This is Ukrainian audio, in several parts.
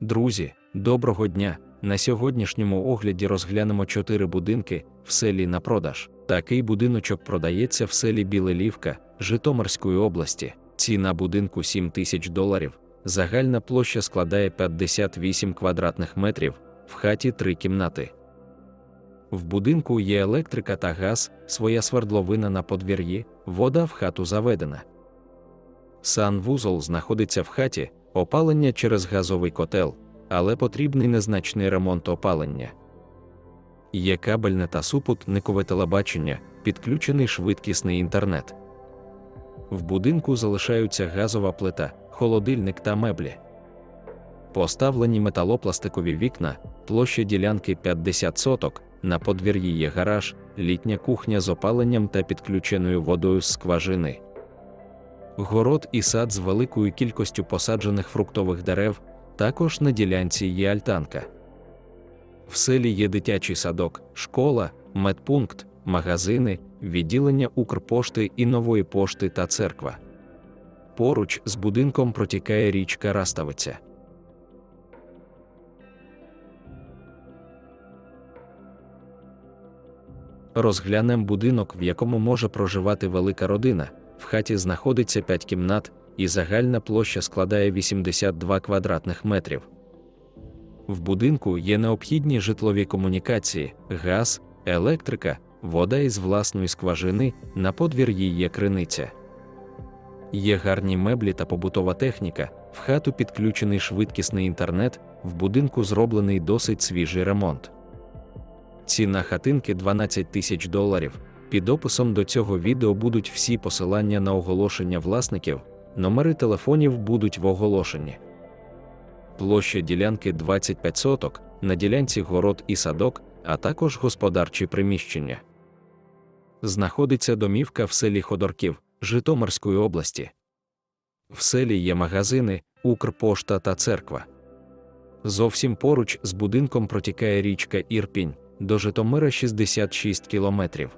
Друзі, доброго дня! На сьогоднішньому огляді розглянемо чотири будинки в селі на продаж. Такий будиночок продається в селі Білелівка Житомирської області. Ціна будинку 7 тисяч доларів. Загальна площа складає 58 квадратних метрів, в хаті три кімнати. В будинку є електрика та газ, своя свердловина на подвір'ї, вода в хату заведена. Санвузол знаходиться в хаті, опалення через газовий котел, але потрібний незначний ремонт опалення. Є кабельне та супутникове телебачення, підключений швидкісний інтернет. В будинку залишаються газова плита, холодильник та меблі. Поставлені металопластикові вікна, площа ділянки 50 соток, на подвір'ї є гараж, літня кухня з опаленням та підключеною водою з скважини. Город і сад з великою кількістю посаджених фруктових дерев, також на ділянці є альтанка. В селі є дитячий садок, школа, медпункт, магазини, відділення Укрпошти і нової пошти та церква. Поруч з будинком протікає річка Раставиця. Розглянемо будинок, в якому може проживати велика родина. В хаті знаходиться 5 кімнат, і загальна площа складає 82 квадратних метрів. В будинку є необхідні житлові комунікації, газ, електрика, вода із власної скважини, на подвір'ї є криниця. Є гарні меблі та побутова техніка, в хату підключений швидкісний інтернет, в будинку зроблений досить свіжий ремонт. Ціна хатинки 12 тисяч доларів. Під описом до цього відео будуть всі посилання на оголошення власників, номери телефонів будуть в оголошенні. Площа ділянки 25 соток, на ділянці город і садок, а також господарчі приміщення. Знаходиться домівка в селі Ходорків Житомирської області. В селі є магазини, Укрпошта та церква. Зовсім поруч з будинком протікає річка Ірпінь, до Житомира 66 кілометрів.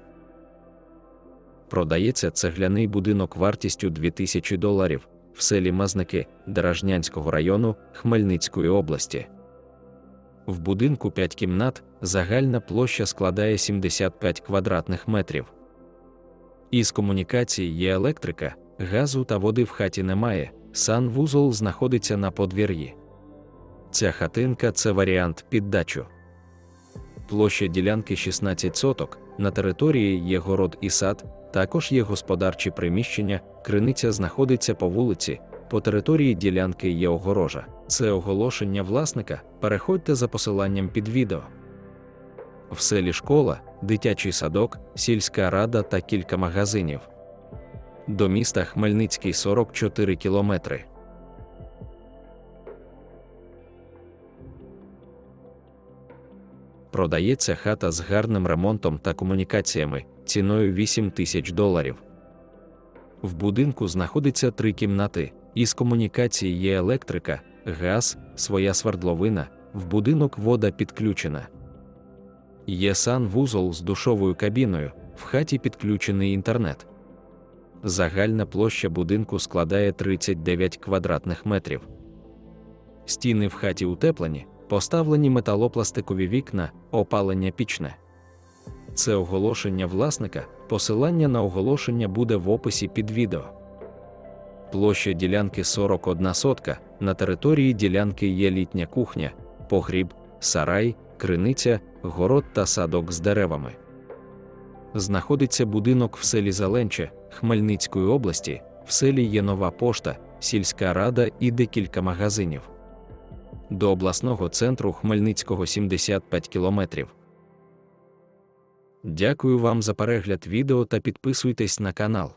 Продається цегляний будинок вартістю 2000 доларів в селі Мазники Дражнянського району Хмельницької області. В будинку 5 кімнат, загальна площа складає 75 квадратних метрів. Із комунікацій є електрика, газу та води в хаті немає, санвузол знаходиться на подвір'ї. Ця хатинка це варіант під дачу. Площа ділянки 16 соток, на території є город і сад, також є господарчі приміщення, криниця знаходиться по вулиці, по території ділянки є огорожа. Це оголошення власника. Переходьте за посиланням під відео. В селі школа, дитячий садок, сільська рада та кілька магазинів. До міста Хмельницький 44 кілометри. Продається хата з гарним ремонтом та комунікаціями ціною 8 тисяч доларів. В будинку знаходиться три кімнати, із комунікацій є електрика, газ, своя свердловина, в будинок вода підключена. Є санвузол з душовою кабіною, в хаті підключений інтернет. Загальна площа будинку складає 39 квадратних метрів. Стіни в хаті утеплені, поставлені металопластикові вікна, опалення пічне. Це оголошення власника, посилання на оголошення буде в описі під відео. Площа ділянки 41 сотка, на території ділянки є літня кухня, погріб, сарай, криниця, город та садок з деревами. Знаходиться будинок в селі Зеленче, Хмельницької області, в селі є нова пошта, сільська рада і декілька магазинів. До обласного центру Хмельницького 75 кілометрів. Дякую вам за перегляд відео та підписуйтесь на канал.